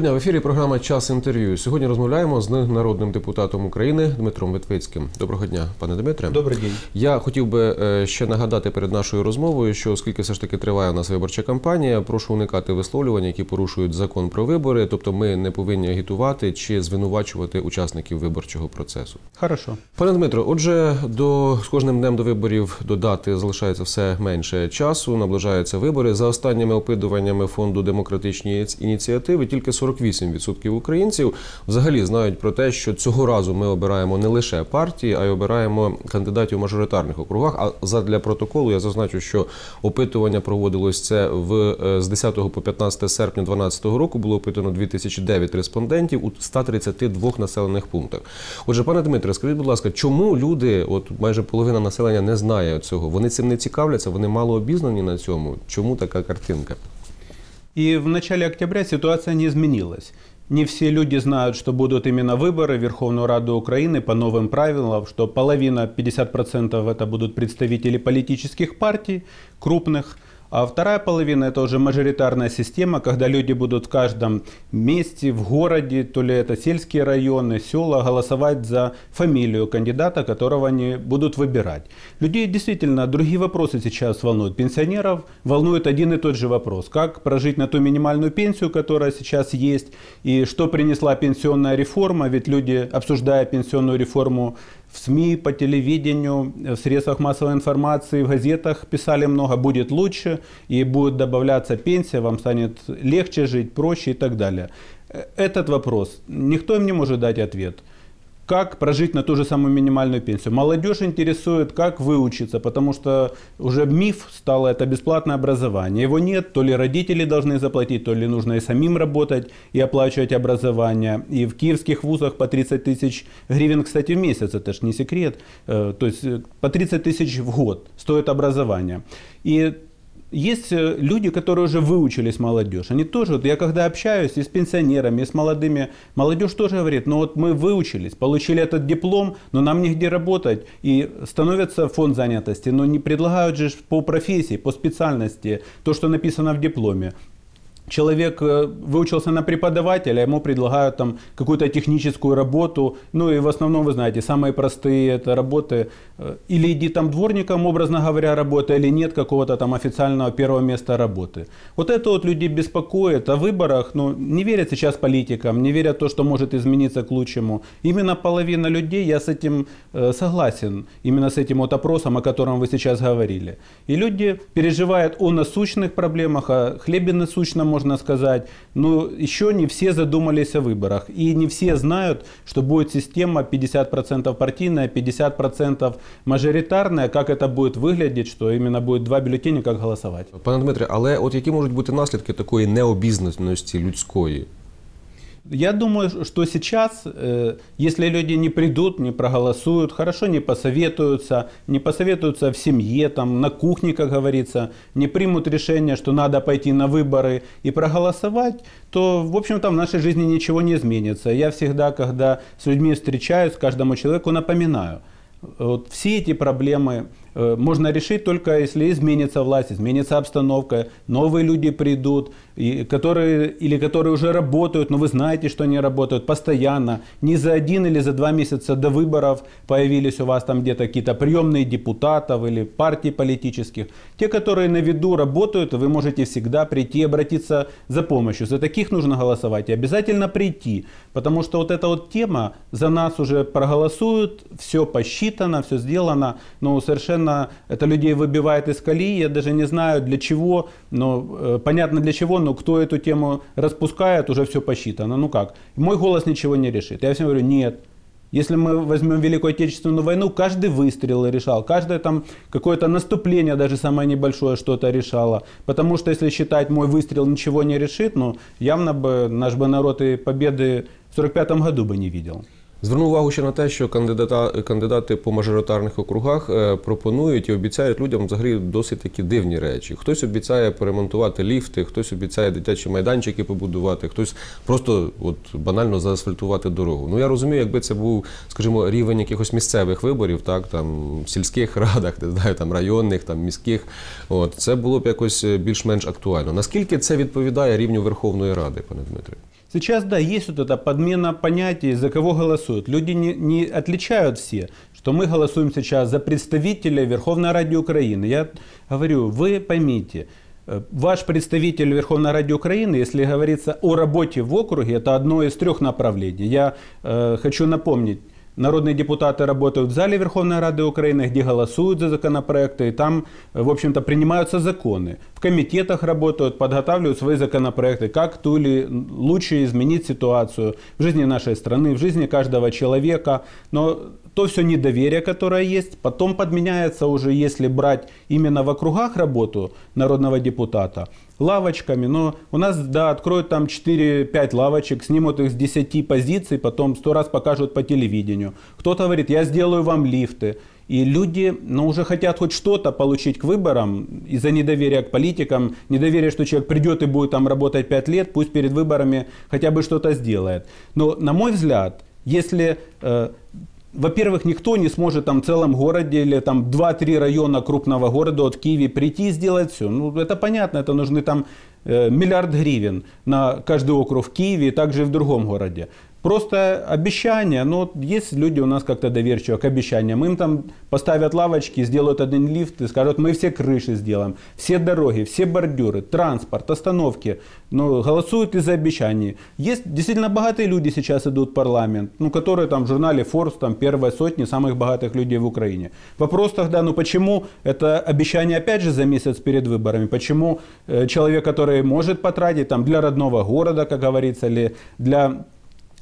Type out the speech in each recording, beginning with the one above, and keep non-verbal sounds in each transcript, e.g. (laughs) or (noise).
Доброго дня в ефірі. Програма Час інтерв'ю. Сьогодні розмовляємо з народним депутатом України Дмитром Витвицьким. Доброго дня, пане Дмитре. Добрий день. Я хотів би е, ще нагадати перед нашою розмовою, що оскільки все ж таки триває у нас виборча кампанія, прошу уникати висловлювань, які порушують закон про вибори. Тобто, ми не повинні агітувати чи звинувачувати учасників виборчого процесу. Хорошо. Пане Дмитро, отже, до з кожним днем до виборів до дати залишається все менше часу. Наближаються вибори. За останніми опитуваннями фонду демократичні ініціативи, тільки 48% українців взагалі знають про те, що цього разу ми обираємо не лише партії, а й обираємо кандидатів в мажоритарних округах. А задля протоколу я зазначу, що опитування проводилось це в е, з 10 по 15 серпня 2012 року. Було опитано 2009 респондентів у 132 населених пунктах. Отже, пане Дмитре, скажіть, будь ласка, чому люди, от майже половина населення, не знає цього? Вони цим не цікавляться, вони мало обізнані на цьому. Чому така картинка? И в начале октября ситуация не изменилась. Не все люди знают, что будут именно выборы в Верховную Раду Украины по новым правилам, что половина, 50% это будут представители политических партий, крупных, а вторая половина это уже мажоритарная система, когда люди будут в каждом месте, в городе, то ли это сельские районы, села, голосовать за фамилию кандидата, которого они будут выбирать. Людей действительно другие вопросы сейчас волнуют. Пенсионеров волнует один и тот же вопрос. Как прожить на ту минимальную пенсию, которая сейчас есть, и что принесла пенсионная реформа, ведь люди, обсуждая пенсионную реформу, в СМИ, по телевидению, в средствах массовой информации, в газетах писали много, будет лучше и будет добавляться пенсия, вам станет легче жить, проще и так далее. Э, Этот вопрос никто им не может дать ответ. Как прожить на ту же самую минимальную пенсию? Молодежь интересует, как выучиться, потому что уже миф стало это бесплатное образование. Его нет, то ли родители должны заплатить, то ли нужно и самим работать и оплачивать образование. И в киевских вузах по 30 тысяч гривен, кстати, в месяц, это ж не секрет. Э, То есть э, по 30 тысяч в год стоит образование. И есть э, люди, которые уже выучились, молодежь. Они тоже, вот я когда общаюсь и с пенсионерами, и с молодыми, молодежь тоже говорит, ну вот мы выучились, получили этот диплом, но нам нигде работать. И становится фонд занятости, но не предлагают же по профессии, по специальности, то, что написано в дипломе. Человек э, выучился на преподавателя, ему предлагают там какую-то техническую работу. Ну и в основном, вы знаете, самые простые это работы. Э, Или иди там дворником, образно говоря, работа, или нет какого-то там официального первого места работы. Вот это вот людей беспокоит. О выборах, ну, не верят сейчас политикам, не верят то, что может измениться к лучшему. Именно половина людей, я с этим э, согласен, именно с этим вот опросом, о котором вы сейчас говорили. И люди переживают о насущных проблемах, о хлебе насущном, можно сказать, но еще не все задумались о выборах. И не все знают, что будет система 50% партийная, 50% мажоритарная, как это будет выглядеть, что именно будет два бюллетеня, как голосовать. Пане Дмитре, але от які можуть бути наслідки такої необізнаності людської? Я думаю, что сейчас, э, если люди не придут, не проголосуют, хорошо не посоветуются, не посоветуются в семье, там, на кухне, как говорится, не примут решение, что надо пойти на выборы и проголосовать, то, в общем-то, в нашей жизни ничего не изменится. Я всегда, когда с людьми встречаюсь, каждому человеку напоминаю, вот все эти проблемы можно решить только если изменится власть, изменится обстановка, новые люди придут, и которые, или которые уже работают, но вы знаете, что они работают постоянно, не за один или за два месяца до выборов появились у вас там где-то какие-то приемные депутатов или партий политических. Те, которые на виду работают, вы можете всегда прийти и обратиться за помощью. За таких нужно голосовать и обязательно прийти, потому что вот эта вот тема за нас уже проголосуют, все посчитано, все сделано, но совершенно это людей выбивает из колеи, я даже не знаю для чего, но э, понятно для чего, но кто эту тему распускает, уже все посчитано. Ну как? Мой голос ничего не решит. Я всем говорю, нет, если мы возьмем Великую Отечественную войну, каждый выстрел решал, каждое там какое-то наступление, даже самое небольшое, что-то решало. Потому что если считать, мой выстрел ничего не решит, ну, явно бы наш бы народ и победы в 45 году бы не видел. Зверну увагу ще на те, що кандидата, кандидати по мажоритарних округах е, пропонують і обіцяють людям взагалі досить такі дивні речі. Хтось обіцяє поремонтувати ліфти, хтось обіцяє дитячі майданчики побудувати, хтось просто от банально заасфальтувати дорогу. Ну я розумію, якби це був, скажімо, рівень якихось місцевих виборів, так там в сільських (laughs) радах, не знаю, там районних, там міських. От це було б якось е, більш-менш актуально. Наскільки це відповідає рівню Верховної Ради, пане Дмитре? Сейчас, да, есть вот эта подмена понятий, за кого голосуют. Люди не, не отличают все, что мы голосуем сейчас за представителя Верховной Ради Украины. Я говорю, вы поймите, э, ваш представитель Верховной Ради Украины, если говорится о работе в округе, это одно из трех направлений. Я э, хочу напомнить, Народные депутаты работают в зале Верховной Рады Украины, где голосуют за законопроекты, и там, в общем-то, принимаются законы. В комитетах работают, подготавливают свои законопроекты, как ту или лучше изменить ситуацию в жизни нашей страны, в жизни каждого человека. Но то все недоверие, которое есть, потом подменяется уже, если брать именно в округах работу народного депутата, лавочками. Но у нас, да, откроют там 4-5 лавочек, снимут их с 10 позиций, потом 100 раз покажут по телевидению. Кто-то говорит, я сделаю вам лифты. И люди ну, уже хотят хоть что-то получить к выборам из-за недоверия к политикам, недоверия, что человек придет и будет там работать 5 лет, пусть перед выборами хотя бы что-то сделает. Но, на мой взгляд, если э, во-первых, никто не сможет там в целом городе или там 2-3 района крупного города от Киева прийти и сделать все. Ну, это понятно, это нужны там э, миллиард гривен на каждый округ в Киеве и также и в другом городе. Просто обещания, но есть люди у нас как-то доверчивы к обещаниям. Им там поставят лавочки, сделают один лифт и скажут, мы все крыши сделаем, все дороги, все бордюры, транспорт, остановки. Ну, голосуют из-за обещаний. Есть действительно богатые люди сейчас идут в парламент, ну, которые там в журнале Forbes, там первая сотни самых богатых людей в Украине. Вопрос тогда, ну почему это обещание опять же за месяц перед выборами? Почему э, человек, который может потратить там для родного города, как говорится, или для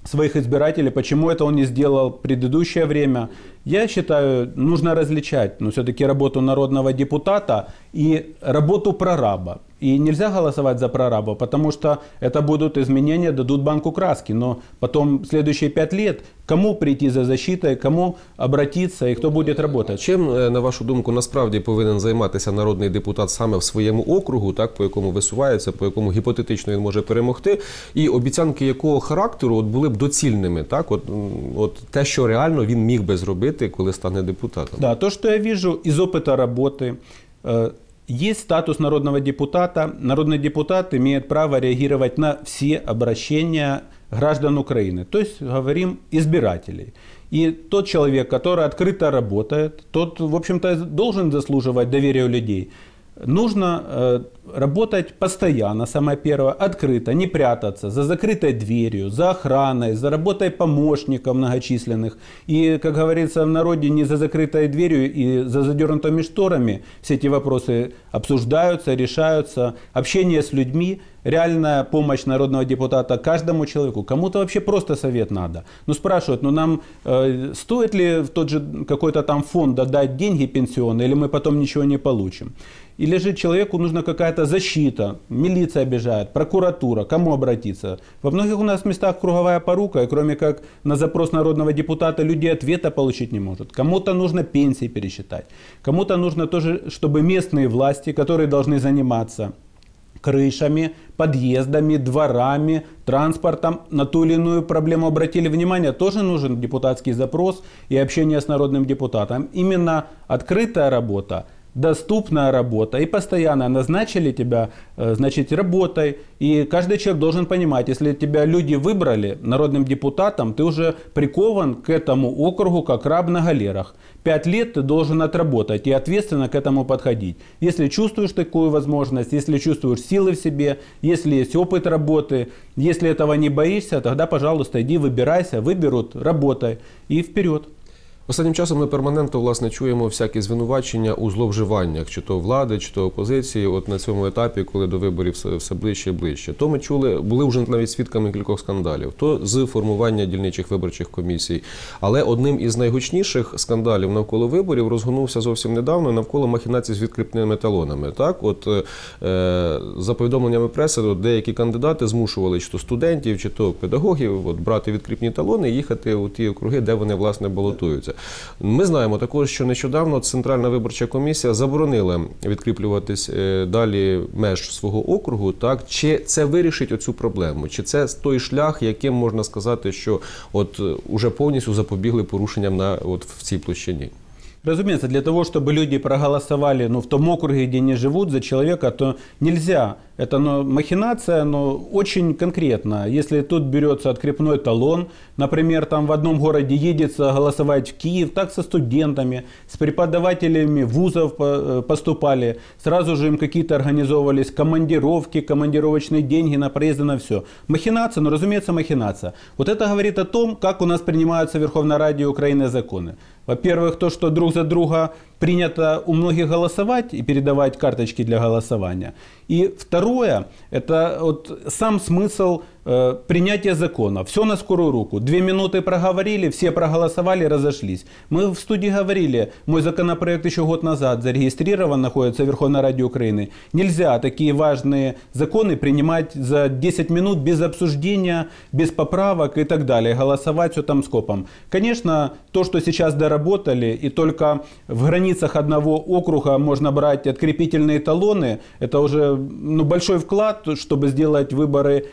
своих избирателей, почему это он не сделал в предыдущее время. Я считаю, нужно различать, но все-таки работу народного депутата и работу прораба. И нельзя голосовать за прораба, потому что это будут изменения, дадут банку краски. Но потом следующие пять лет кому прийти за защитой, кому обратиться и кто будет работать. Чим, е, на вашу думку, насправді повинен займатися народний депутат саме в своєму округу, так по якому висувається, по якому гіпотетично він може перемогти, і обіцянки якого характеру от були б доцільними, так от, м, от те, що реально він міг би зробити, коли стане депутатом. Да, то, что я вижу из опыта работы, э, есть статус народного депутата. Народный депутат имеет право реагировать на все обращения граждан Украины, то есть говорим избирателей. И тот человек, который открыто работает, тот, в общем-то, должен заслуживать доверия у людей. Нужно э, работать постоянно, самое первое, открыто, не прятаться, за закрытой дверью, за охраной, за работой помощников многочисленных. И, как говорится в народе, не за закрытой дверью и за задернутыми шторами все эти вопросы обсуждаются, решаются. Общение с людьми, реальная помощь народного депутата каждому человеку. Кому-то вообще просто совет надо. Ну, спрашивают, ну нам э, стоит ли в тот же какой-то там фонд отдать деньги пенсионные, или мы потом ничего не получим? Или же человеку нужна какая-то защита, милиция обижает, прокуратура, кому обратиться? Во многих у нас местах круговая порука, и кроме как на запрос народного депутата люди ответа получить не может. Кому-то нужно пенсии пересчитать, кому-то нужно тоже, чтобы местные власти, которые должны заниматься крышами, подъездами, дворами, транспортом на ту или иную проблему обратили внимание, тоже нужен депутатский запрос и общение с народным депутатом. Именно открытая работа – доступная работа и постоянно назначили тебя, э, значит, работой. И каждый человек должен понимать, если тебя люди выбрали народным депутатом, ты уже прикован к этому округу как раб на галерах. Пять лет ты должен отработать и ответственно к этому подходить. Если чувствуешь такую возможность, если чувствуешь силы в себе, если есть опыт работы, если этого не боишься, тогда, пожалуйста, иди выбирайся, выберут, работай и вперед. Останнім часом ми перманентно власне чуємо всякі звинувачення у зловживаннях, чи то влади, чи то опозиції. От на цьому етапі, коли до виборів все, все ближче і ближче. То ми чули, були вже навіть свідками кількох скандалів, то з формування дільничих виборчих комісій. Але одним із найгучніших скандалів навколо виборів розгонувся зовсім недавно навколо махінацій з відкріпними талонами. Так, от е, за повідомленнями преси, от деякі кандидати змушували чи то студентів, чи то педагогів, от брати відкріпні талони і їхати у ті округи, де вони власне балотуються. Ми знаємо також, що нещодавно Центральна виборча комісія заборонила відкріплюватись е, далі меж свого округу. Так чи це вирішить оцю проблему? Чи це той шлях, яким можна сказати, що от е, уже повністю запобігли порушенням на от в цій площині? Разумеется, для того, чтобы люди проголосовали ну, в том округе, где они живут, за человека, то нельзя Это ну, махинация, но очень конкретно. Если тут берется открепной талон, например, там в одном городе едется голосовать в Киев, так со студентами, с преподавателями вузов э, поступали, сразу же им какие-то организовывались командировки, командировочные деньги на проезды, на все. Махинация, ну разумеется махинация. Вот это говорит о том, как у нас принимаются в Верховной Раде Украины законы. Во-первых, то, что друг за друга принято у многих голосовать и передавать карточки для голосования. И второе, это вот сам смысл э, принятия закона. Все на скорую руку. Две минуты проговорили, все проголосовали, разошлись. Мы в студии говорили, мой законопроект еще год назад зарегистрирован, находится в Верховной Раде Украины. Нельзя такие важные законы принимать за 10 минут без обсуждения, без поправок и так далее. Голосовать все там скопом. Конечно, то, что сейчас доработали, и только в границах одного округа можно брать открепительные талоны, это уже ну, большой вклад, чтобы сделать выборы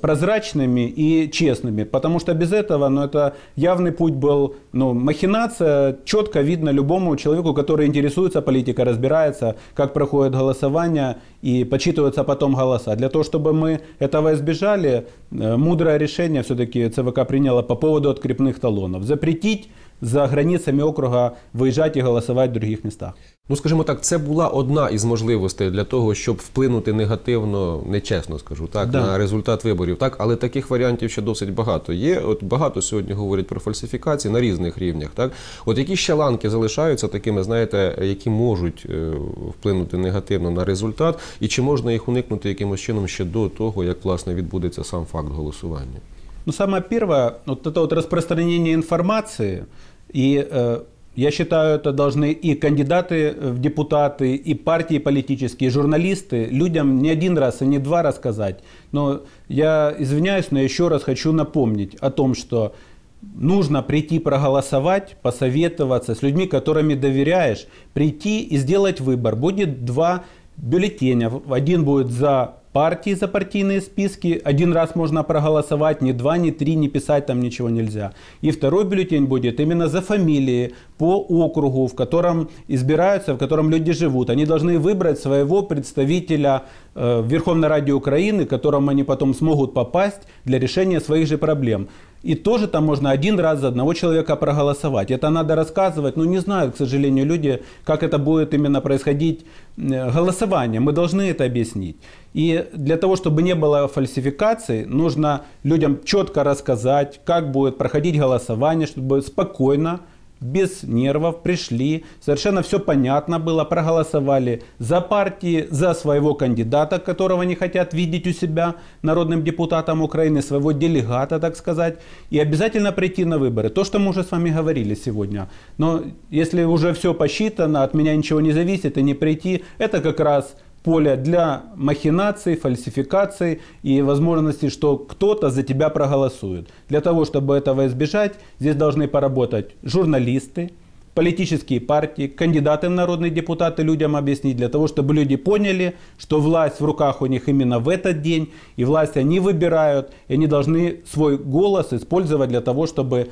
прозрачными и честными. Потому что без этого, ну, это явный путь был, ну, махинация, четко видно любому человеку, который интересуется политикой, разбирается, как проходит голосование и подсчитываются потом голоса. Для того, чтобы мы этого избежали, э, мудрое решение все-таки ЦВК приняло по поводу открепных талонов. Запретить за границами округа виїжджати і голосувати в других містах. Ну, скажімо так, це була одна із можливостей для того, щоб вплинути негативно, нечесно скажу, так, Да. на результат виборів. Так, але таких варіантів ще досить багато є. От багато сьогодні говорять про фальсифікації на різних рівнях. Так, от які ще ланки залишаються такими, знаєте, які можуть е, вплинути негативно на результат, і чи можна їх уникнути якимось чином ще до того, як власне відбудеться сам факт голосування? Ну, самое первое, вот это вот распространение информации, и э, я считаю, это должны и кандидаты в депутаты, и партии политические, и журналисты людям не один раз и не два рассказать. Но я извиняюсь, но еще раз хочу напомнить о том, что нужно прийти проголосовать, посоветоваться с людьми, которыми доверяешь, прийти и сделать выбор. Будет два бюллетеня. Один будет за партии, за партийные списки. Один раз можно проголосовать, ни два, ни три, не писать там ничего нельзя. И второй бюллетень будет именно за фамилии по округу, в котором избираются, в котором люди живут. Они должны выбрать своего представителя э, в Верховной Раде Украины, к которому они потом смогут попасть для решения своих же проблем. И тоже там можно один раз за одного человека проголосовать. Это надо рассказывать, но не знают, к сожалению, люди, как это будет именно происходить э, голосование. Мы должны это объяснить. И для того, чтобы не было фальсификаций, нужно людям четко рассказать, как будет проходить голосование, чтобы спокойно, без нервов пришли, совершенно все понятно было, проголосовали за партии, за своего кандидата, которого они хотят видеть у себя народным депутатом Украины, своего делегата, так сказать, и обязательно прийти на выборы. То, что мы уже с вами говорили сегодня. Но если уже все посчитано, от меня ничего не зависит и не прийти, это как раз поле для махинаций, фальсификаций и возможности, что кто-то за тебя проголосует. Для того, чтобы этого избежать, здесь должны поработать журналисты, политические партии, кандидаты в народные депутаты людям объяснить, для того, чтобы люди поняли, что власть в руках у них именно в этот день, и власть они выбирают, и они должны свой голос использовать для того, чтобы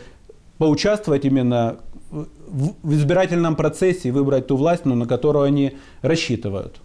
поучаствовать именно в избирательном процессе и выбрать ту власть, ну, на которую они рассчитывают.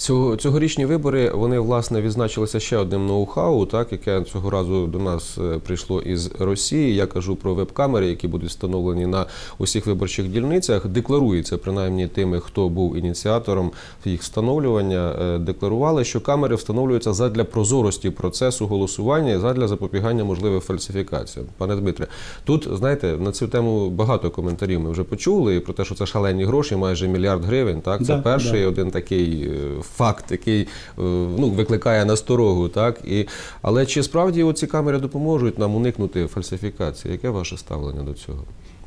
Цього, цьогорічні вибори вони власне відзначилися ще одним ноу-хау, так яке цього разу до нас е, прийшло із Росії. Я кажу про веб-камери, які будуть встановлені на усіх виборчих дільницях. Декларується принаймні тими, хто був ініціатором їх встановлювання. е, Декларували, що камери встановлюються задля прозорості процесу голосування і задля запобігання можливих фальсифікаціям. Пане Дмитре, тут знаєте на цю тему багато коментарів ми вже почули і про те, що це шалені гроші, майже мільярд гривень. Так, це Да, перший да. один такий е, факт, який е, ну, викликає насторогу. Так? І, але чи справді ці камери допоможуть нам уникнути фальсифікації? Яке ваше ставлення до цього?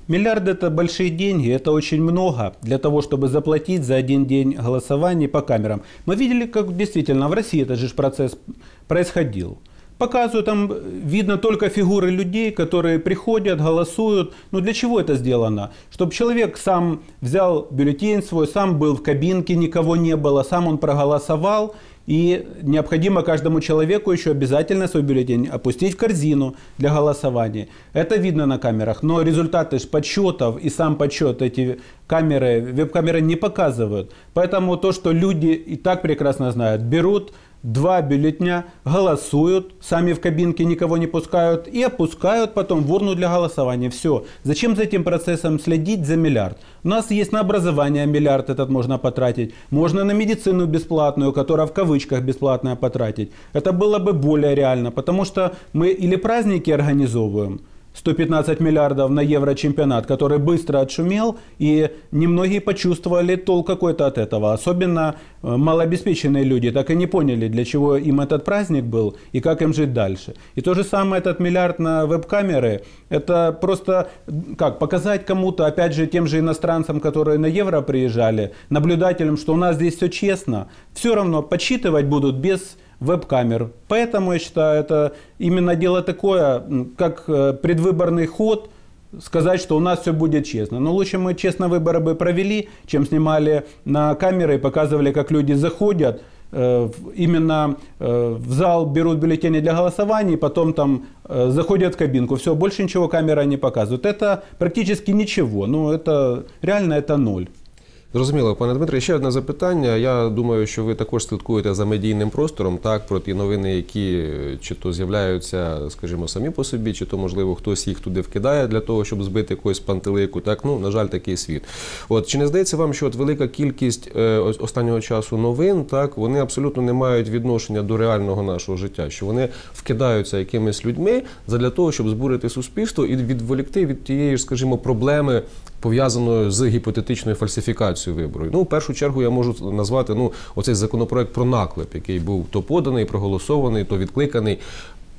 Миллиарды это большие деньги, это очень много для того, чтобы заплатить за один день голосования по камерам. Мы видели, как действительно в России этот же ж процесс происходил. Показывают, там видно только фигуры людей, которые приходят, голосуют. Ну для чего это сделано? Чтобы человек сам взял бюллетень свой, сам был в кабинке, никого не было, сам он проголосовал. И необходимо каждому человеку еще обязательно свой бюллетень опустить в корзину для голосования. Это видно на камерах. Но результаты подсчетов и сам подсчет эти камеры, веб-камеры не показывают. Поэтому то, что люди и так прекрасно знают, берут два бюллетня, голосуют, сами в кабинке никого не пускают и опускают потом в урну для голосования. Все. Зачем за этим процессом следить за миллиард? У нас есть на образование миллиард этот можно потратить, можно на медицину бесплатную, которая в кавычках бесплатная потратить. Это было бы более реально, потому что мы или праздники организовываем, 115 миллиардов на еврочемпионат, который быстро отшумел, и немногие почувствовали толк какой-то от этого. Особенно э, малообеспеченные люди так и не поняли, для чего им этот праздник был и как им жить дальше. И то же самое этот миллиард на веб-камеры, это просто как показать кому-то, опять же, тем же иностранцам, которые на евро приезжали, наблюдателям, что у нас здесь все честно, все равно подсчитывать будут без веб-камер. Поэтому я считаю, это именно дело такое, как э, предвыборный ход, сказать, что у нас все будет честно. Но лучше мы честно выборы бы провели, чем снимали на камеры и показывали, как люди заходят, э, именно э, в зал берут бюллетени для голосования, и потом там заходят в кабинку. Все, больше ничего камера не показывает. Это практически ничего. Ну, это реально это ноль. Зрозуміло, пане Дмитре, ще одне запитання. Я думаю, що ви також слідкуєте за медійним простором, так, про ті новини, які е, чи то з'являються, скажімо, самі по собі, чи то, можливо, хтось їх туди вкидає для того, щоб збити якусь пантелику. Так, ну, на жаль, такий світ. От чи не здається вам, що от велика кількість е, останнього часу новин, так, вони абсолютно не мають відношення до реального нашого життя, що вони вкидаються якимись людьми задля того, щоб збурити суспільство і відволікти від тієї ж, скажімо, проблеми пов'язаною з гіпотетичною фальсифікацією виборів. Ну, в першу чергу я можу назвати ну, оцей законопроект про наклеп, який був то поданий, проголосований, то відкликаний.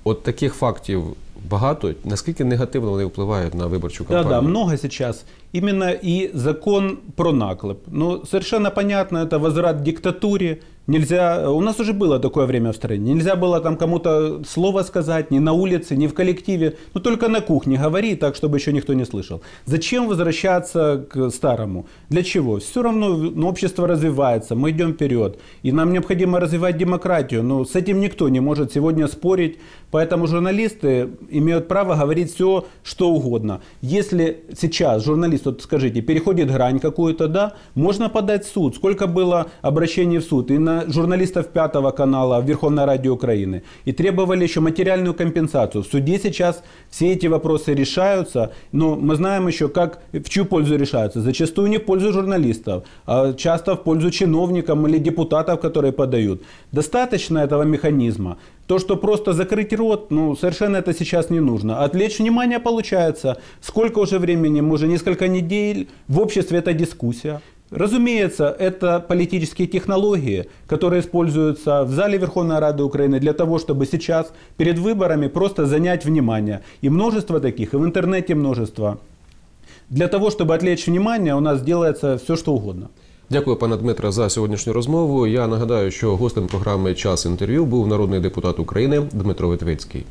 От таких фактів багато. Наскільки негативно вони впливають на виборчу Да, кампанію? да, много сейчас. Именно и закон про наклеп. Ну, совершенно понятно, это возврат к диктатуре. Нельзя, у нас уже было такое время в стране. Нельзя было там кому-то слово сказать ни на улице, ни в коллективе, ну только на кухне говори так, чтобы еще никто не слышал. Зачем возвращаться к старому? Для чего? Все равно ну, общество развивается, мы идем вперед. И нам необходимо развивать демократию. Но с этим никто не может сегодня спорить. Поэтому журналисты имеют право говорить все, что угодно. Если сейчас журналист, вот скажите, переходит грань какую-то, да, можно подать в суд. Сколько было обращений в суд и на журналистов Пятого канала Верховной Раде Украины. И требовали еще материальную компенсацию. В суде сейчас все эти вопросы решаются, но мы знаем еще, как, в чью пользу решаются. Зачастую не в пользу журналистов, а часто в пользу чиновникам или депутатов, которые подают. Достаточно этого механизма. То, что просто закрыть рот, ну, совершенно это сейчас не нужно. Отвлечь внимание получается. Сколько уже времени, мы уже несколько недель, в обществе это дискуссия. Разумеется, это политические технологии, которые используются в зале Верховной Рады Украины для того, чтобы сейчас перед выборами просто занять внимание. И множество таких, и в интернете множество. Для того, чтобы отвлечь внимание, у нас делается все, что угодно. Дякую, пане Дмитре, за сьогоднішню розмову. Я нагадаю, що гостем програми Час інтерв'ю був народний депутат України Дмитро Витвицький.